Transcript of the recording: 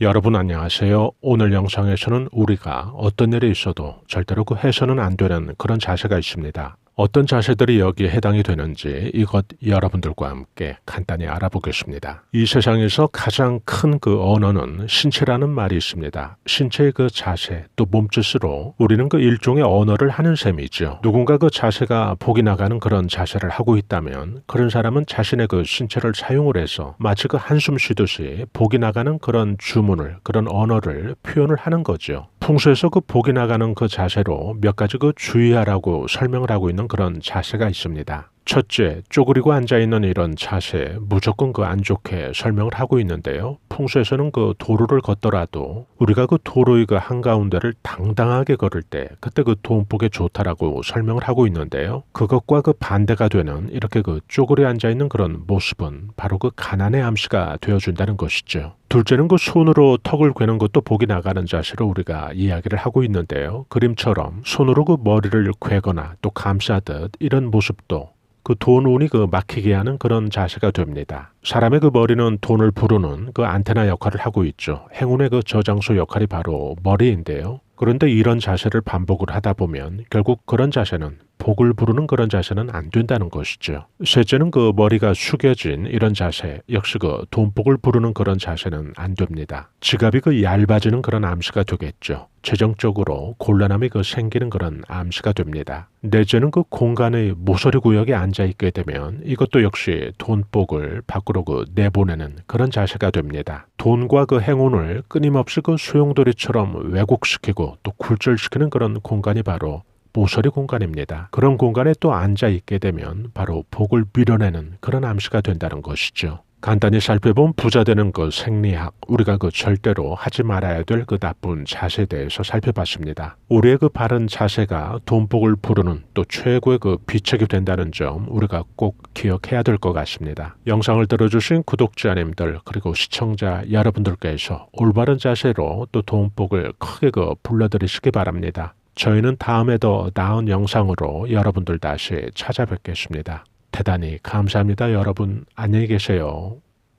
여러분 안녕하세요. 오늘 영상에서는 우리가 어떤 일이 있어도 절대로 그 해서는 안 되는 그런 자세가 있습니다. 어떤 자세들이 여기에 해당이 되는지 이것 여러분들과 함께 간단히 알아보겠습니다. 이 세상에서 가장 큰 그 언어는 신체라는 말이 있습니다. 신체의 그 자세 또 몸짓으로 우리는 그 일종의 언어를 하는 셈이죠. 누군가 그 자세가 복이 나가는 그런 자세를 하고 있다면 그런 사람은 자신의 그 신체를 사용을 해서 마치 그 한숨 쉬듯이 복이 나가는 그런 주문을 그런 언어를 표현을 하는 거죠. 풍수에서 그 복이 나가는 그 자세로 몇 가지 그 주의하라고 설명을 하고 있는 그런 자세가 있습니다. 첫째, 쪼그리고 앉아있는 이런 자세, 무조건 그 안 좋게 설명을 하고 있는데요. 풍수에서는 그 도로를 걷더라도 우리가 그 도로의 그 한가운데를 당당하게 걸을 때 그때 그 돈복에 좋다라고 설명을 하고 있는데요. 그것과 그 반대가 되는 이렇게 그 쪼그려 앉아있는 그런 모습은 바로 그 가난의 암시가 되어준다는 것이죠. 둘째는 그 손으로 턱을 괴는 것도 복이 나가는 자세로 우리가 이야기를 하고 있는데요. 그림처럼 손으로 그 머리를 괴거나 또 감싸듯 이런 모습도 그 돈 운이 그 막히게 하는 그런 자세가 됩니다. 사람의 그 머리는 돈을 부르는 그 안테나 역할을 하고 있죠. 행운의 그 저장소 역할이 바로 머리인데요. 그런데 이런 자세를 반복을 하다 보면 결국 그런 자세는 복을 부르는 그런 자세는 안 된다는 것이죠. 셋째는 그 머리가 숙여진 이런 자세, 역시 그 돈복을 부르는 그런 자세는 안 됩니다. 지갑이 그 얇아지는 그런 암시가 되겠죠. 재정적으로 곤란함이 그 생기는 그런 암시가 됩니다. 넷째는 그 공간의 모서리 구역에 앉아 있게 되면 이것도 역시 돈복을 밖으로 그 내보내는 그런 자세가 됩니다. 돈과 그 행운을 끊임없이 그 소용돌이처럼 왜곡시키고 또 굴절시키는 그런 공간이 바로 모서리 공간입니다. 그런 공간에 또 앉아 있게 되면 바로 복을 밀어내는 그런 암시가 된다는 것이죠. 간단히 살펴본 부자 되는 그 생리학, 우리가 그 절대로 하지 말아야 될 그 나쁜 자세에 대해서 살펴봤습니다. 우리의 그 바른 자세가 돈복을 부르는 또 최고의 그 비책이 된다는 점 우리가 꼭 기억해야 될 것 같습니다. 영상을 들어주신 구독자님들 그리고 시청자 여러분들께서 올바른 자세로 또 돈복을 크게 그 불러들이시기 바랍니다. 저희는 다음에 더 나은 영상으로 여러분들 다시 찾아뵙겠습니다. 대단히 감사합니다. 여러분 안녕히 계세요.